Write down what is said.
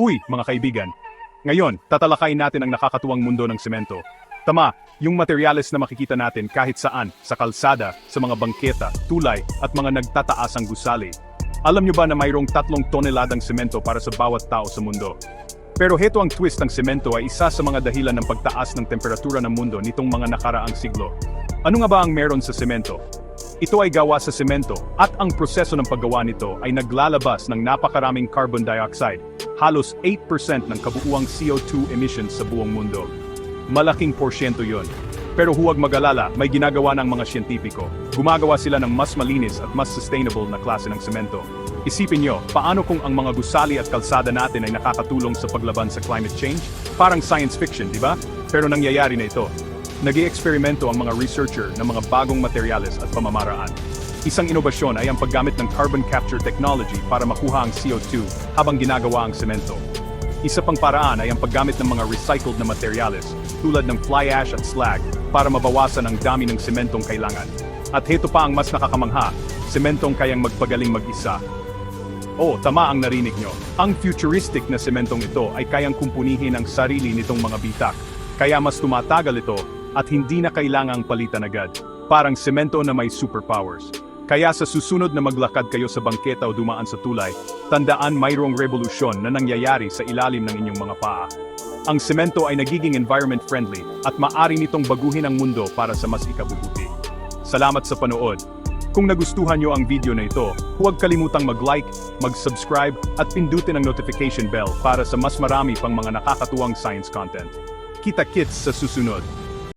Uy, mga kaibigan! Ngayon, tatalakayin natin ang nakakatuwang mundo ng semento. Tama, yung materyales na makikita natin kahit saan, sa kalsada, sa mga bangketa, tulay, at mga nagtataasang gusali. Alam nyo ba na mayroong tatlong toneladang semento para sa bawat tao sa mundo? Pero heto ang twist ng semento ay isa sa mga dahilan ng pagtaas ng temperatura ng mundo nitong mga nakaraang siglo. Ano nga ba ang meron sa semento? Ito ay gawa sa semento at ang proseso ng paggawa nito ay naglalabas ng napakaraming carbon dioxide, halos 8% ng kabuuang CO2 emissions sa buong mundo. Malaking porsyento yon. Pero huwag mag-alala, may ginagawa ng mga siyentipiko. Gumagawa sila ng mas malinis at mas sustainable na klase ng semento. Isipin nyo, paano kung ang mga gusali at kalsada natin ay nakakatulong sa paglaban sa climate change? Parang science fiction, di ba? Pero nangyayari na ito. nag eksperimento ang mga researcher ng mga bagong materyales at pamamaraan. Isang inobasyon ay ang paggamit ng carbon capture technology para makuha ang CO2 habang ginagawa ang semento. Isa pang paraan ay ang paggamit ng mga recycled na materyales tulad ng fly ash at slag para mabawasan ang dami ng sementong kailangan. At heto pa ang mas nakakamangha, sementong kayang magpagaling mag-isa. Oo, tama ang narinig nyo. Ang futuristic na sementong ito ay kayang kumpunihin ang sarili nitong mga bitak. Kaya mas tumatagal ito at hindi na kailangang palitan agad. Parang semento na may superpowers. Kaya sa susunod na maglakad kayo sa bangketa o dumaan sa tulay, tandaan mayroong revolusyon na nangyayari sa ilalim ng inyong mga paa. Ang semento ay nagiging environment friendly at maari nitong baguhin ang mundo para sa mas ikabubuti. Salamat sa panood. Kung nagustuhan nyo ang video na ito, huwag kalimutang mag-like, mag-subscribe at pindutin ang notification bell para sa mas marami pang mga nakakatuwang science content. Kita-kits sa susunod.